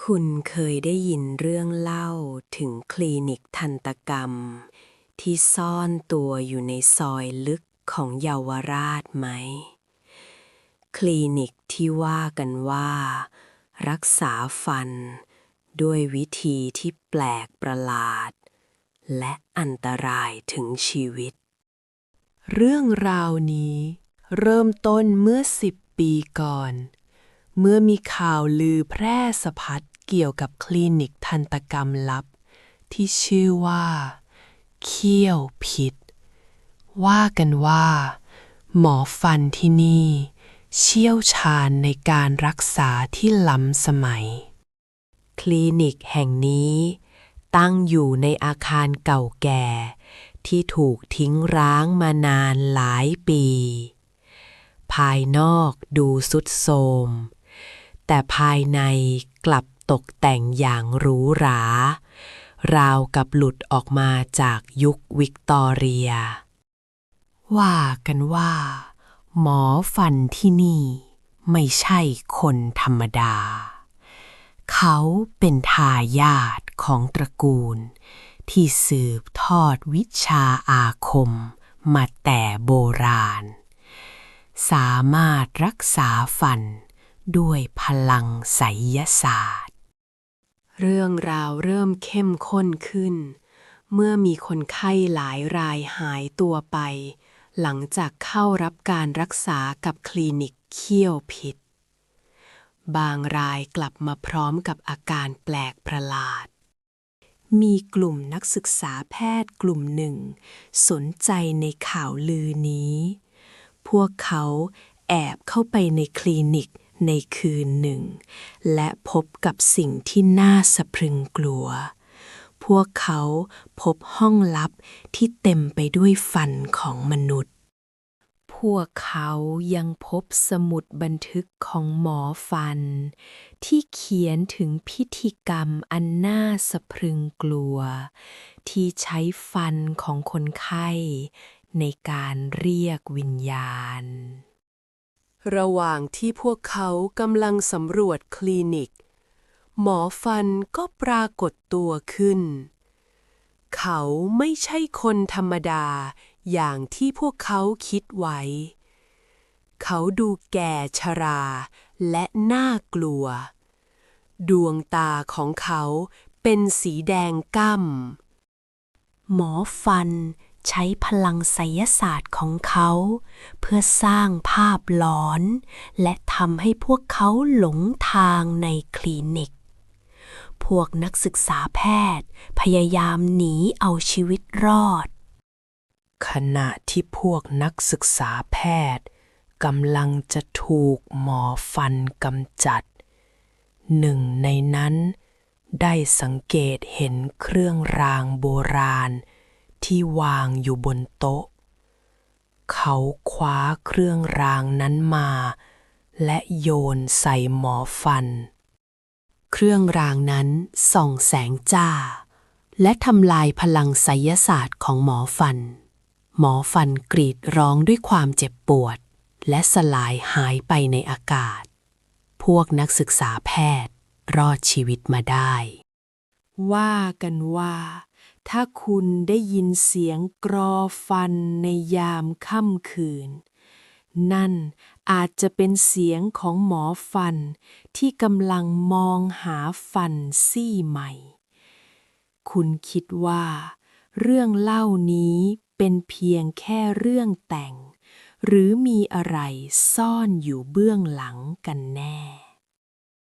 คุณเคยได้ยินเรื่องเล่าถึงคลินิกทันตกรรม ที่ซ่อนตัวอยู่ในซอยลึกของเยาวราชไหม คลินิกที่ว่ากันว่า รักษาฟัน ด้วยวิธีที่แปลกประหลาด และอันตรายถึงชีวิต เรื่องราวนี้ เริ่มต้นเมื่อสิบปีก่อน เมื่อมีข่าวลือแพร่สะพัดเกี่ยวกับคลินิกทันตกรรมลับ ที่ชื่อว่า เขี้ยวพิษ ว่ากันว่า หมอฟันที่นี่ เชี่ยวชาญในการรักษาที่ล้ำสมัย คลินิกแห่งนี้ ตั้งอยู่ในอาคารเก่าแก่ ที่ถูกทิ้งร้างมานานหลายปี ภายนอกดูสุดโทม แต่ภายในกลับตกแต่งอย่างหรูหรา ราวกับหลุดออกมาจากยุควิกตอเรีย ว่ากันว่า หมอฟันที่นี่ไม่ใช่คนธรรมดา เขาเป็นทายาทของตระกูล ที่สืบทอดวิชาอาคมมาแต่โบราณ สามารถรักษาฟัน ด้วยพลังไสยศาสตร์ เรื่องราวเริ่มเข้มข้นขึ้น เมื่อมีคนไข้หลายรายหายตัวไป หลังจากเข้ารับการรักษากับคลินิกเขี้ยวพิษ บางรายกลับมาพร้อมกับอาการแปลกประหลาดมีกลุ่มนักศึกษาแพทย์กลุ่มหนึ่ง สนใจในข่าวลือนี้ พวกเขาแอบเข้าไปในคลินิก ในคืนหนึ่ง และพบกับสิ่งที่น่าสะพรึงกลัว พวกเขาพบห้องลับที่เต็มไปด้วยฟันของมนุษย์ พวกเขายังพบสมุดบันทึกของหมอฟัน ที่เขียนถึงพิธีกรรมอันน่าสะพรึงกลัว ที่ใช้ฟันของคนไข้ในการเรียกวิญญาณ ระหว่างที่พวกเขากำลังสำรวจคลินิก หมอฟันก็ปรากฏตัวขึ้น เขาไม่ใช่คนธรรมดาอย่างที่พวกเขาคิดไว้ เขาดูแก่ชราและน่ากลัว ดวงตาของเขาเป็นสีแดงก้ำหมอฟัน ใช้พลังไสยศาสตร์ของเขา เพื่อสร้างภาพหลอน และทำให้พวกเขาหลงทางในคลินิก พวกนักศึกษาแพทย์ พยายามหนีเอาชีวิตรอด ขณะที่พวกนักศึกษาแพทย์กำลังจะถูกหมอฟันกำจัด หนึ่งในนั้นได้สังเกตเห็นเครื่องรางโบราณ ที่วางอยู่บนโต๊ะ เขาคว้าเครื่องรางนั้นมา และโยนใส่หมอฟัน เครื่องรางนั้นส่องแสงจ้า และทำลายพลังไสยศาสตร์ของหมอฟัน หมอฟันกรีดร้องด้วยความเจ็บปวด และสลายหายไปในอากาศ พวกนักศึกษาแพทย์รอดชีวิตมาได้ ว่ากันว่า ถ้าคุณได้ยินเสียงกรอฟันในยามค่ำคืน นั่นอาจจะเป็นเสียงของหมอฟันที่กำลังมองหาฟันซี่ใหม่ คุณคิดว่า เรื่องเล่านี้เป็นเพียงแค่เรื่องแต่ง หรือมีอะไรซ่อนอยู่เบื้องหลังกันแน่